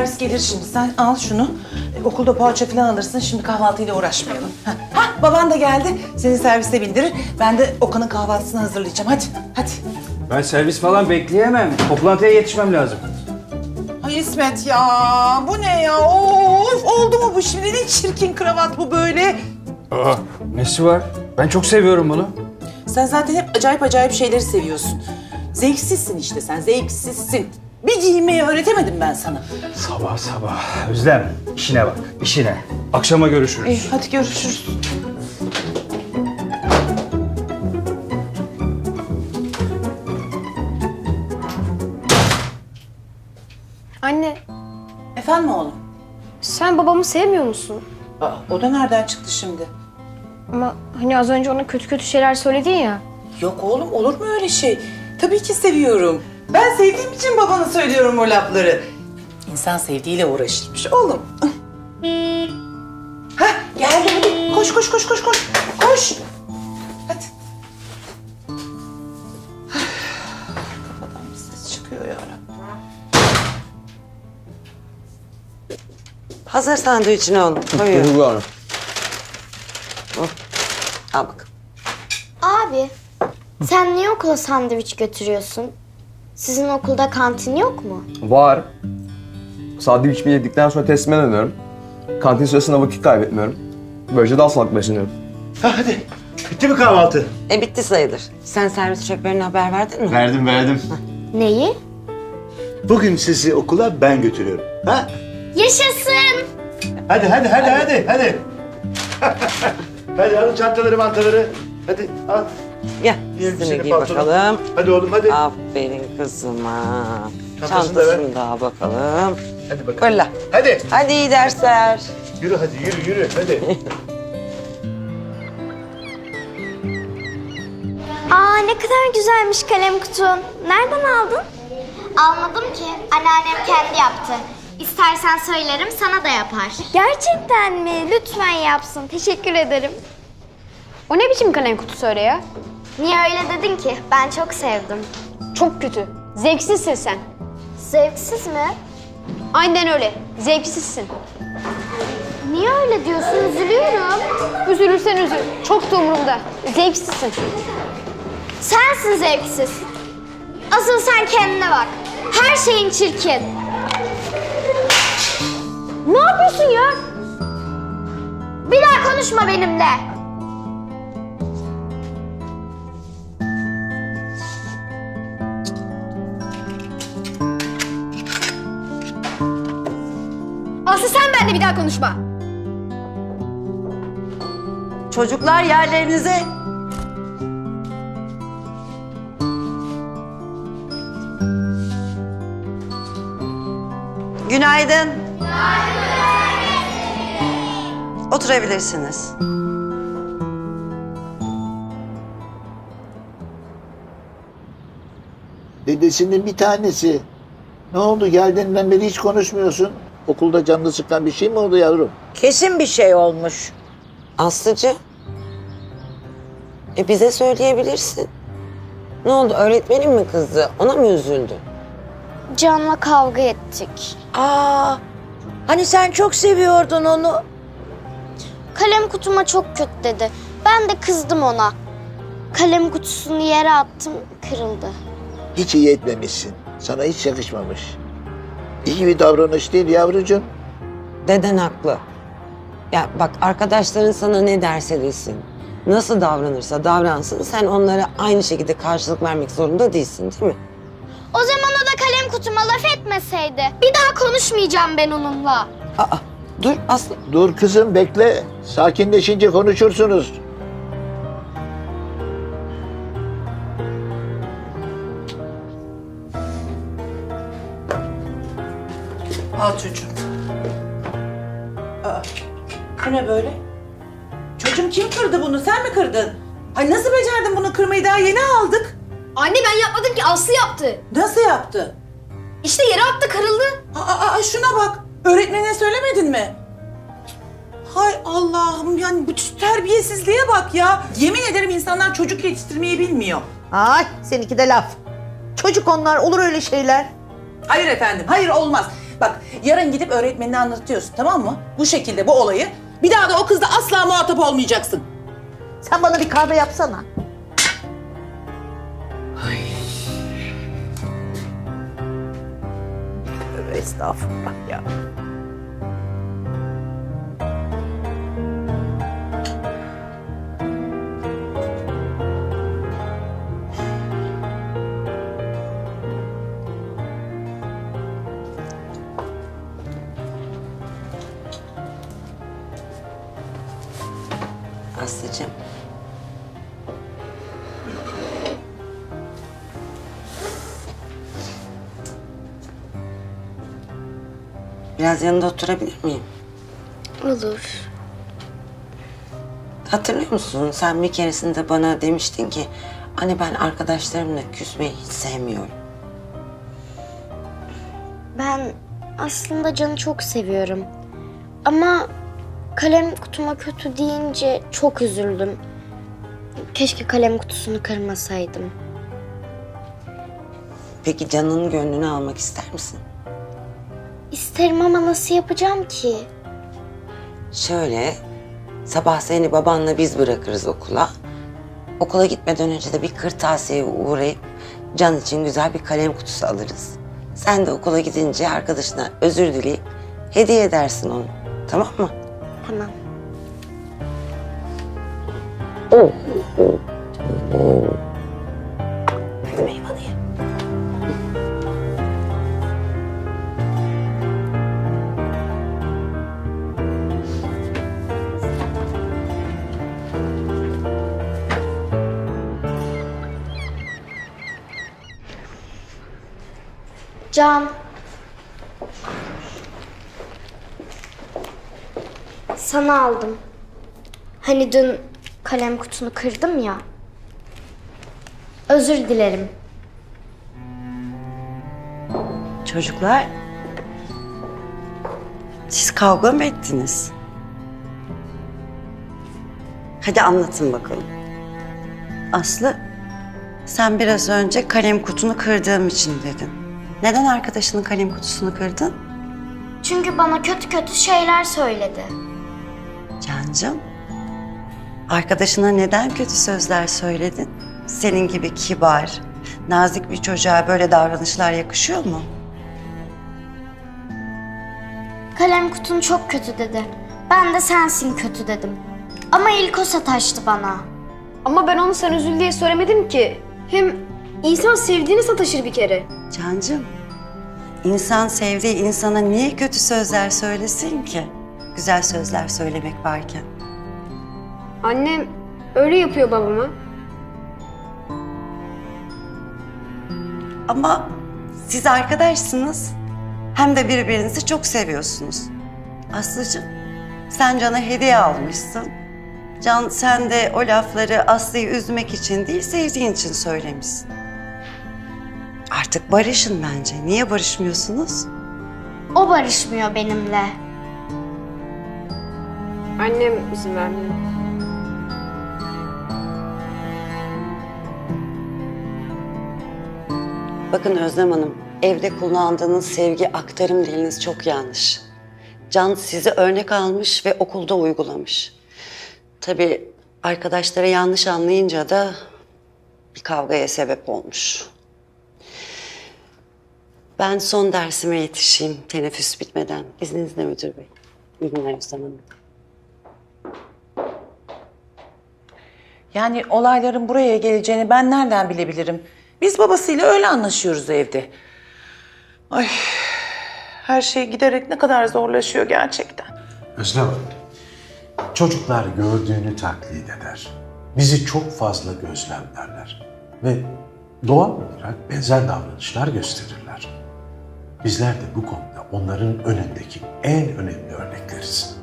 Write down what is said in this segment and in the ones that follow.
servis gelir şimdi. Sen al şunu. E, Okulda poğaça falan alırsın. Şimdi kahvaltıyla uğraşmayalım. Ha, ha, baban da geldi. Seni serviste bindirir. Ben de Okan'ın kahvaltısını hazırlayacağım. Hadi, hadi. Ben servis falan bekleyemem. Toplantıya yetişmem lazım. Ay İsmet ya, bu ne ya? Of, oldu mu bu şimdi? Ne çirkin kravat bu böyle. Aa, nesi var? Ben çok seviyorum bunu. Sen zaten hep acayip acayip şeyleri seviyorsun. Zevksizsin işte sen, zevksizsin. Bir giymeyi öğretemedim ben sana. Sabah sabah. Özlem, işine bak, işine. Akşama görüşürüz. İyi, hadi görüşürüz. Anne, Efendim oğlum? sen babamı sevmiyor musun? Aa, o da nereden çıktı şimdi? Ama hani az önce ona kötü kötü şeyler söyledin ya. Yok oğlum olur mu öyle şey? Tabii ki seviyorum. Ben sevdiğim için babana söylüyorum o lafları. İnsan sevdiğiyle uğraşırmış oğlum. Hah geldi hadi. Koş koş koş koş koş. Koş. Hadi. Kafadan bir ses çıkıyor ya. Hazır sandviçini oğlum. Koyuyorum. Duygu Hanım. Al bak. Abi, sen niye okula sandviç götürüyorsun? Sizin okulda kantin yok mu? Var. Sandviçimi yedikten sonra teslime dönüyorum. Kantin sırasında vakit kaybetmiyorum. Böylece daha sağlıklı besleniyorum. Ha, hadi. Bitti mi kahvaltı? E bitti sayılır. Sen servis şoförüne haber verdin mi? Verdim verdim. Neyi? Bugün sizi okula ben götürüyorum. Ha? Yaşasın! Hadi hadi hadi hadi hadi. hadi alın çantaları mantaları. Hadi al. Gel. Üstünü giy bakalım. Hadi oğlum hadi. Aferin kızıma. Çantasını da ver. Çantasını da bakalım. Hadi bakalım. Fırla. Hadi. Hadi iyi dersler. Yürü hadi yürü yürü hadi. Aa ne kadar güzelmiş kalem kutun. Nereden aldın? Almadım ki. Anneannem kendi yaptı. İstersen söylerim sana da yapar. Gerçekten mi? Lütfen yapsın. Teşekkür ederim. O ne biçim kalem kutusu öyle ya? Niye öyle dedin ki? Ben çok sevdim. Çok kötü. Zevksizsin sen. Zevksiz mi? Aynen öyle. Zevksizsin. Niye öyle diyorsun? Üzülüyorum. Üzülürsen üzül. Çok da umurumda. Zevksizsin. Sensin zevksiz. Asıl sen kendine bak. Her şeyin çirkin. Ne yapıyorsun ya? Bir daha konuşma benimle. Benimle bir daha konuşma. Çocuklar yerlerinize. Günaydın. Oturabilirsiniz. Dedesinin bir tanesi. Ne oldu geldiğinden beri hiç konuşmuyorsun. Okulda canını sıkan bir şey mi oldu yavrum? Kesin bir şey olmuş. Aslıcı. E bize söyleyebilirsin. Ne oldu öğretmenin mi kızdı? Ona mı üzüldü? Can'la kavga ettik. Aa, hani sen çok seviyordun onu. Kalem kutuma çok kötü dedi. Ben de kızdım ona. Kalem kutusunu yere attım, kırıldı. Hiç iyi etmemişsin. Sana hiç yakışmamış. İyi bir davranış değil yavrucuğum. Deden haklı. Ya bak arkadaşların sana ne derse desin. Nasıl davranırsa davransın sen onlara aynı şekilde karşılık vermek zorunda değilsin değil mi? O zaman o da kalem kutuma laf etmeseydi. Bir daha konuşmayacağım ben onunla. Aa dur Aslı. Dur kızım bekle. Sakinleşince konuşursunuz. Çocuğum. Aa, bu ne böyle? Çocuğum kim kırdı bunu? Sen mi kırdın? Ay nasıl becerdin bunu kırmayı? Daha yeni aldık. Anne ben yapmadım ki Aslı yaptı. Nasıl yaptı? İşte yere attı kırıldı. Aa, aa, şuna bak. Öğretmenine söylemedin mi? Hay Allah'ım yani bu terbiyesizliğe bak ya. Yemin ederim insanlar çocuk yetiştirmeyi bilmiyor. Ay seninki de laf. Çocuk onlar olur öyle şeyler. Hayır efendim hayır olmaz. Bak yarın gidip öğretmenine anlatıyorsun tamam mı? Bu şekilde bu olayı. Bir daha da o kızla asla muhatap olmayacaksın. Sen bana bir kahve yapsana. Tövbe estağfurullah ya. Biraz yanında oturabilir miyim? Olur. Hatırlıyor musun? Sen bir keresinde bana demiştin ki... ...hani ben arkadaşlarımla küsmeyi hiç sevmiyorum. Ben aslında Can'ı çok seviyorum. Ama kalem kutuma kötü deyince çok üzüldüm. Keşke kalem kutusunu kırmasaydım. Peki canının gönlünü almak ister misin? İsterim ama nasıl yapacağım ki? Şöyle, sabah seni babanla biz bırakırız okula. Okula gitmeden önce de bir kırtasiyeye uğrayıp Can için güzel bir kalem kutusu alırız. Sen de okula gidince arkadaşına özür dileyip hediye edersin onu. Tamam mı? Tamam. Hadi Can. Sana aldım. Hani dün kalem kutunu kırdım ya. Özür dilerim. Çocuklar, siz kavga mı ettiniz? Hadi anlatın bakalım. Aslı, sen biraz önce kalem kutunu kırdığım için dedin. Neden arkadaşının kalem kutusunu kırdın? Çünkü bana kötü kötü şeyler söyledi. Cancım, arkadaşına neden kötü sözler söyledin? Senin gibi kibar, nazik bir çocuğa böyle davranışlar yakışıyor mu? Kalem kutun çok kötü dedi. Ben de sensin kötü dedim. Ama ilk o sataştı bana. Ama ben onu sen üzül diye söylemedim ki. Hem insan sevdiğini sataşır bir kere. Cancım, insan sevdiği insana niye kötü sözler söylesin ki? Güzel sözler söylemek varken. Annem öyle yapıyor babama. Ama siz arkadaşsınız. Hem de birbirinizi çok seviyorsunuz. Aslıcığım, sen Can'a hediye almışsın. Can sen de o lafları Aslı'yı üzmek için değil, sevdiğin için söylemişsin. Artık barışın bence. Niye barışmıyorsunuz? O barışmıyor benimle. Annem izin vermiyor. Bakın Özlem Hanım, evde kullandığınız sevgi aktarım diliniz çok yanlış. Can sizi örnek almış ve okulda uygulamış. Tabii arkadaşları yanlış anlayınca da bir kavgaya sebep olmuş. Ben son dersime yetişeyim teneffüs bitmeden. İzninizle müdür bey. İyi günler Özlem Hanım. Yani olayların buraya geleceğini ben nereden bilebilirim? Biz babasıyla öyle anlaşıyoruz evde. Ay, her şey giderek ne kadar zorlaşıyor gerçekten. Özlem çocuklar gördüğünü taklit eder. Bizi çok fazla gözlemlerler. Ve doğal olarak benzer davranışlar gösterirler. Bizler de bu konuda onların önündeki en önemli örnekleriz.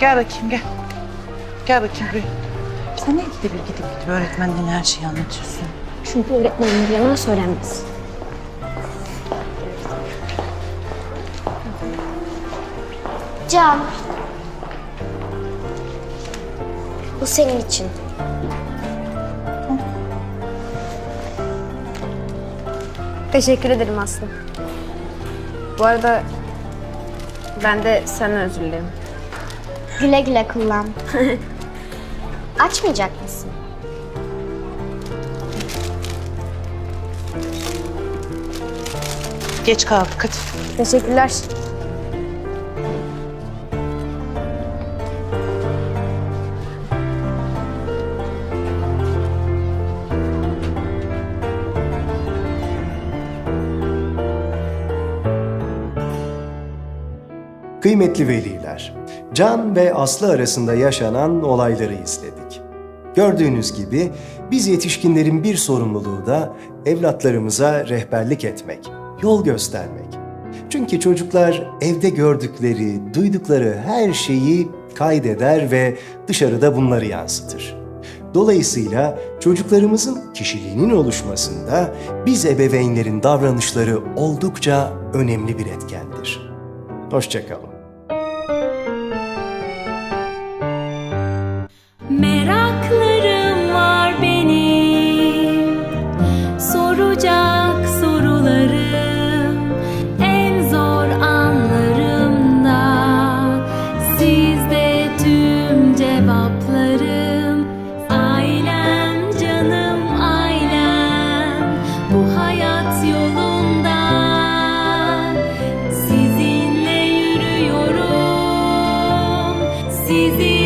Gel bakayım gel. Gel bakayım buraya. Sen ne gidip gidip gidip öğretmenden her şeyi anlatıyorsun? Çünkü öğretmenler yalan söylenmez. Can. Bu senin için. Teşekkür ederim Aslı. Bu arada ben de senden özür dilerim. Güle güle kullan. Açmayacak mısın? Geç kaldık hadi. Teşekkürler. Kıymetli veliler, Can ve Aslı arasında yaşanan olayları izledik. Gördüğünüz gibi biz yetişkinlerin bir sorumluluğu da evlatlarımıza rehberlik etmek, yol göstermek. Çünkü çocuklar evde gördükleri, duydukları her şeyi kaydeder ve dışarıda bunları yansıtır. Dolayısıyla çocuklarımızın kişiliğinin oluşmasında biz ebeveynlerin davranışları oldukça önemli bir etkendir. Hoşçakalın. Meraklarım var benim. Soracak sorularım En zor anlarımda. Sizde tüm cevaplarım. Ailem canım ailem. Bu hayat yolunda Sizinle yürüyorum. Sizi